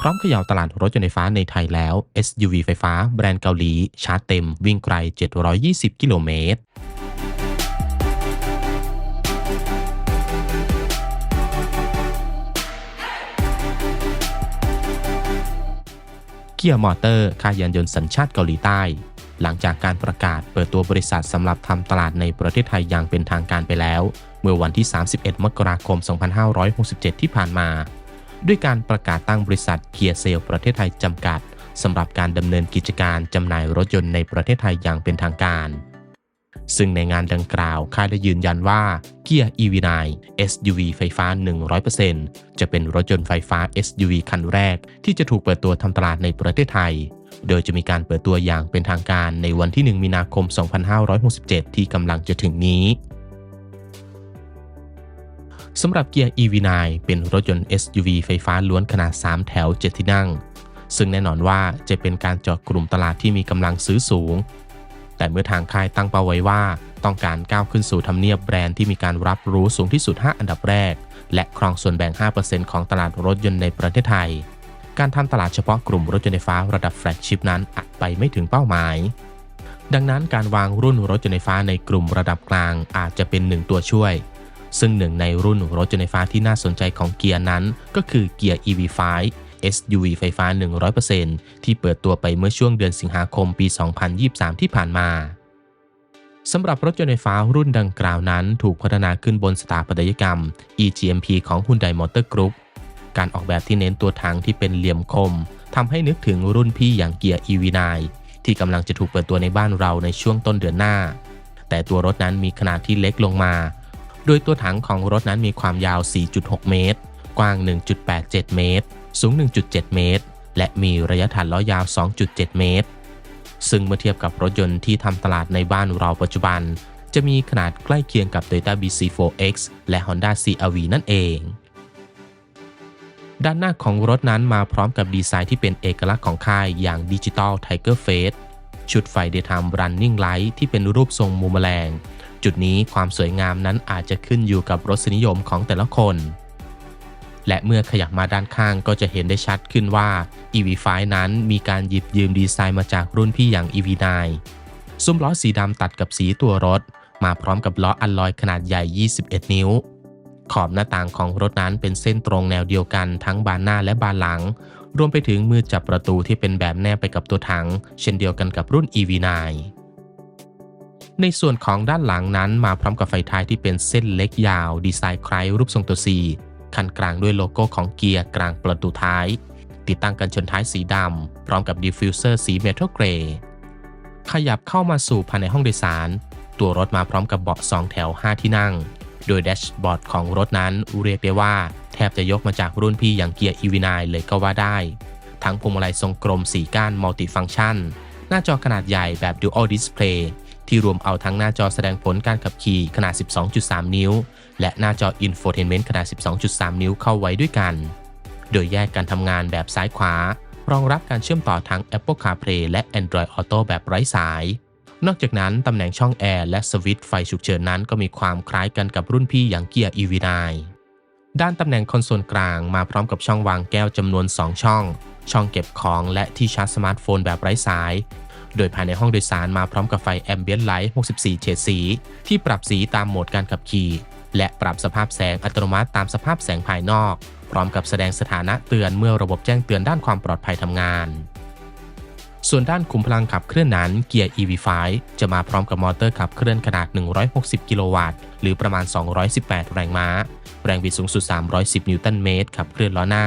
พร้อมเขย่าตลาดรถยนต์ไฟฟ้าในไทยแล้ว SUV ไฟฟ้าแบรนด์เกาหลี ชาร์จเต็มวิ่งไกล 720 กิโลเมตรเกียร์มอเตอร์ค่ายานยนต์สัญชาติเกาหลีใต้ หลังจากการประกาศเปิดตัวบริษัทสำหรับทำตลาดในประเทศไทยอย่างเป็นทางการไปแล้ว เมื่อวันที่ 31 มกราคม 2567 ที่ผ่านมา ด้วยการประกาศตั้งบริษัทเกียร์เซลประเทศไทยจำกัดสำหรับการดำเนินกิจการจำหน่ายรถยนต์ในประเทศไทยอย่างเป็นทางการ ซึ่งในงานดังกล่าวค่ายได้ยืนยันว่าเกียร์ EV9 SUV ไฟฟ้า 100%จะเป็นรถยนต์ไฟฟ้า SUV คันแรก ที่จะถูกเปิดตัวทำตลาดในประเทศไทย โดยจะมีการเปิดตัวอย่างเป็นทางการในวันที่ 1 มีนาคม 2567 ที่กำลังจะถึงนี้ สำหรับเกียร์ EV9 เป็นรถยนต์ SUV ไฟฟ้าล้วนขนาด 3 แถว 7 ที่นั่ง ซึ่งแน่นอนว่าจะเป็นการเจาะกลุ่มตลาดที่มีกำลังซื้อสูง แต่เมื่อทางค่ายตั้งเป้าไว้ว่า ต้องการก้าวขึ้นสู่ทำเนียบแบรนด์ที่มีการรับรู้สูงที่สุด 5 อันดับแรก และครองส่วนแบ่ง 5%ของตลาดรถยนต์ในประเทศไทย การทำตลาดเฉพาะกลุ่มรถยนต์ไฟฟ้าระดับแฟลกชิพนั้นอาจไปไม่ถึงเป้าหมายดังนั้นการวางรุ่นรถยนต์ไฟฟ้าในกลุ่มระดับกลางอาจจะเป็นหนึ่งตัวช่วย ซึ่งหนึ่งในรุ่นรถยนต์ไฟฟ้าที่น่าสนใจของเกียร์นั้น ก็คือเกียร์ EV5 SUV ไฟฟ้า 100%ที่เปิดตัวไปเมื่อช่วงเดือนสิงหาคมปี 2023 ที่ผ่านมาสำหรับรถยนต์ไฟฟ้ารุ่นดังกล่าวนั้น ถูกพัฒนาขึ้นบนสถาปัตยกรรม EGMP ของ Hyundai Motor Group การออกแบบที่เน้นตัวถังที่เป็นเหลี่ยมคมทำให้นึกถึงรุ่นพี่อย่างเกียร์ EV9 ที่กำลังจะถูกเปิดตัวในบ้านเราในช่วงต้นเดือนหน้า แต่ตัวรถนั้นมีขนาดที่เล็กลงมา โดยตัวถังของรถนั้นมีความยาว 4.6 เมตร กว้าง 1.87 เมตร สูง 1.7 เมตร และมีระยะฐานล้อยาว 2.7 เมตร ซึ่งเมื่อเทียบกับรถยนต์ที่ทำตลาดในบ้านเราปัจจุบัน จะมีขนาดใกล้เคียงกับ Toyota BC4X และ Honda CR-V นั่นเอง ด้านหน้าของรถนั้นมาพร้อมกับดีไซน์ที่เป็นเอกลักษณ์ของค่ายอย่าง Digital Tiger Face ชุดไฟ Daytime Running Light ที่เป็นรูปทรงมุมแมลง จุดนี้ความสวยงามนั้นอาจจะขึ้นอยู่กับรสนิยมของแต่ละคน และเมื่อขยับมาด้านข้างก็จะเห็นได้ชัดขึ้นว่า EV5 นั้นมีการหยิบยืมดีไซน์มาจากรุ่นพี่อย่าง EV9 ซุ้มล้อสีดำตัดกับสีตัวรถ มาพร้อมกับล้ออัลลอยขนาดใหญ่ 21 นิ้ว ขอบหน้าต่างของรถนั้นเป็นเส้นตรงแนวเดียวกันทั้งบานหน้าและบานหลัง รวมไปถึงมือจับประตูที่เป็นแบบแนบไปกับตัวถัง เช่นเดียวกันกับรุ่น EV9 ในส่วนของด้านหลังนั้นมาพร้อมกับไฟท้ายที่เป็นเส้นเล็กยาว ดีไซน์คล้ายรูปทรงตัว C คันกลางด้วยโลโก้ของเกียร์กลางประตูท้าย ติดตั้งกันชนท้ายสีดำ พร้อมกับดิฟฟิวเซอร์สีเมทัลเกรย์ขยับเข้ามาสู่ภายในห้องโดยสาร ตัวรถมาพร้อมกับเบาะ 2 แถว 5 ที่นั่ง โดยแดชบอร์ดของรถนั้นเรียกได้ว่า แทบจะยกมาจากรุ่นพี่อย่างเกียร์ EV9 เลยก็ว่าได้ ทั้งพวงมาลัยทรงกลมสีก้านมัลติฟัง c t ชัน หน้าจอขนาดใหญ่แบบ Dual Display ที่รวมเอาทั้งหน้าจอแสดงผลการขับขี่ขนาด 12.3 นิ้ว และหน้าจอ Infotainment ขนาด 12.3 นิ้วเข้าไว้ด้วยกัน โดยแยกการทำงานแบบซ้ายขวา รองรับการเชื่อมต่อทั้ง Apple CarPlay และ Android Auto แบบไร้สาย นอกจากนั้น ตำแหน่งช่องแอร์และสวิตช์ไฟฉุกเฉินนั้นก็มีความคล้ายกันกับรุ่นพี่อย่างเกียร์ EV9 ด้านตำแหน่งคอนโซลกลางมาพร้อมกับช่องวางแก้วจำนวน 2 ช่อง ช่องเก็บของและที่ชาร์จสมาร์ทโฟนแบบไร้สาย โดยภายในห้องโดยสารมาพร้อมกับไฟ Ambient Light 64 เฉดสี ที่ปรับสีตามโหมดการขับขี่ และปรับสภาพแสงอัตโนมัติตามสภาพแสงภายนอก พร้อมกับแสดงสถานะเตือนเมื่อระบบแจ้งเตือนด้านความปลอดภัยทำงาน ส่วนด้านขุมพลังขับเคลื่อนนั้นเกียร์ EV5 จะมาพร้อมกับมอเตอร์ขับเคลื่อนขนาด 160 กิโลวัตต์ หรือประมาณ 218 แรงม้า แรงบิดสูงสุด 310 นิวตันเมตรขับเคลื่อนล้อหน้า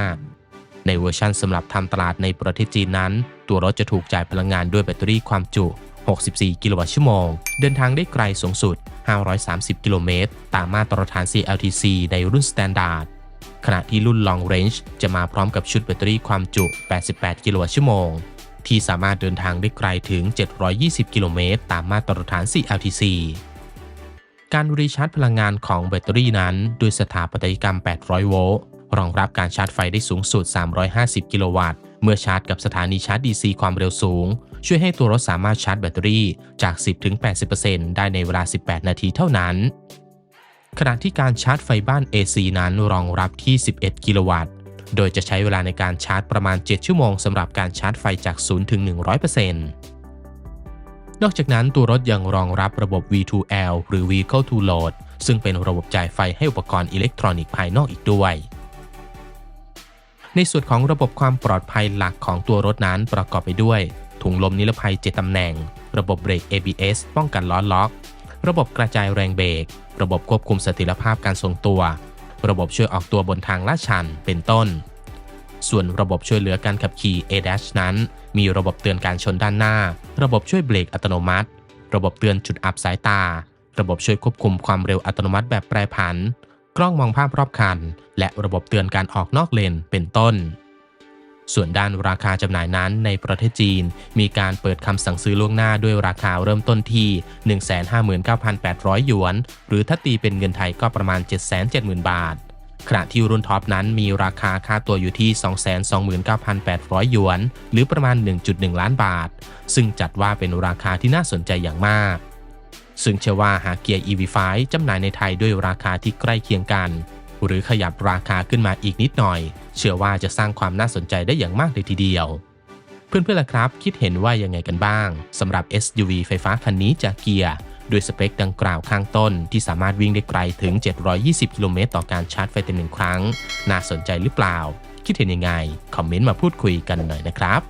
ในเวอร์ชันสำหรับทำตลาดในประเทศจีนนั้น ตัวรถจะถูกจ่ายพลังงานด้วยแบตเตอรี่ความจุ 64 กิโลวัตต์ชั่วโมง เดินทางได้ไกลสูงสุด 530 กิโลเมตร ตามมาตรฐาน CLTC ในรุ่น Standard ขณะที่รุ่น Long Range จะมาพร้อมกับชุดแบตเตอรี่ความจุ 88 กิโลวัตต์ชั่วโมง ที่สามารถเดินทางได้ไกลถึง 720 กิโลเมตร ตามมาตรฐาน CLTC การรีชาร์จพลังงานของแบตเตอรี่นั้น ด้วยสถาปัตยกรรม 800 โวลต์ รองรับการชาร์จไฟได้สูงสุด 350 กิโลวัตต์ เมื่อชาร์จกับสถานีชาร์จ DC ความเร็วสูง ช่วยให้ตัวรถสามารถชาร์จแบตเตอรี่จาก 10-80%ได้ในเวลา 18 นาทีเท่านั้น ขณะที่การชาร์จไฟบ้าน AC นั้นรองรับที่ 11 กิโลวัตต์ โดยจะใช้เวลาในการชาร์จประมาณ 7 ชั่วโมงสำหรับการชาร์จไฟจาก 0 ถึง 100%นอกจากนั้นตัวรถยังรองรับระบบ V2L หรือ Vehicle to Load ซึ่งเป็นระบบจ่ายไฟให้อุปกรณ์อิเล็กทรอนิกส์ภายนอกอีกด้วย ในส่วนของระบบความปลอดภัยหลักของตัวรถนั้นประกอบไปด้วย ถุงลมนิรภัย 7ตำแหน่ง ระบบเบรก ABS ป้องกันล้อล็อก ระบบกระจายแรงเบรก ระบบควบคุมสถิรภาพการทรงตัว ระบบช่วยออกตัวบนทางลาดชันเป็นต้น ส่วนระบบช่วยเหลือการขับขี่ ADAS นั้น มีระบบเตือนการชนด้านหน้า ระบบช่วยเบรกอัตโนมัติ ระบบเตือนจุดอับสายตา ระบบช่วยควบคุมความเร็วอัตโนมัติแบบแปรผัน กล้องมองภาพรอบคัน และระบบเตือนการออกนอกเลนเป็นต้น ส่วนด้านราคาจำหน่ายนั้นในประเทศจีน มีการเปิดคำสั่งซื้อล่วงหน้าด้วยราคาเริ่มต้นที่ 159,800 หยวน หรือถ้าตีเป็นเงินไทยก็ประมาณ 770,000 บาทขณะที่รุ่นท็อปนั้นมีราคาค่าตัวอยู่ที่ 229,800 หยวน หรือประมาณ 1.1 ล้านบาท ซึ่งจัดว่าเป็นราคาที่น่าสนใจอย่างมาก ซึ่งเชื่อว่าหากเกียร์ EV5 จำหน่ายในไทยด้วยราคาที่ใกล้เคียงกัน หรือขยับราคาขึ้นมาอีกนิดหน่อย เชื่อว่าจะสร้างความน่าสนใจได้อย่างมากเลยทีเดียว เพื่อนๆล่ะครับ คิดเห็นว่ายังไงกันบ้างสำหรับ SUV ไฟฟ้าคันนี้จากเกียร์ด้วยสเปคดังกล่าวข้างต้น ที่สามารถวิ่งได้ไกลถึง 720 กิโลเมตรต่อการชาร์จไฟเต็มหนึ่งครั้ง น่าสนใจหรือเปล่า คิดเห็นยังไง คอมเมนต์มาพูดคุยกันหน่อยนะครับ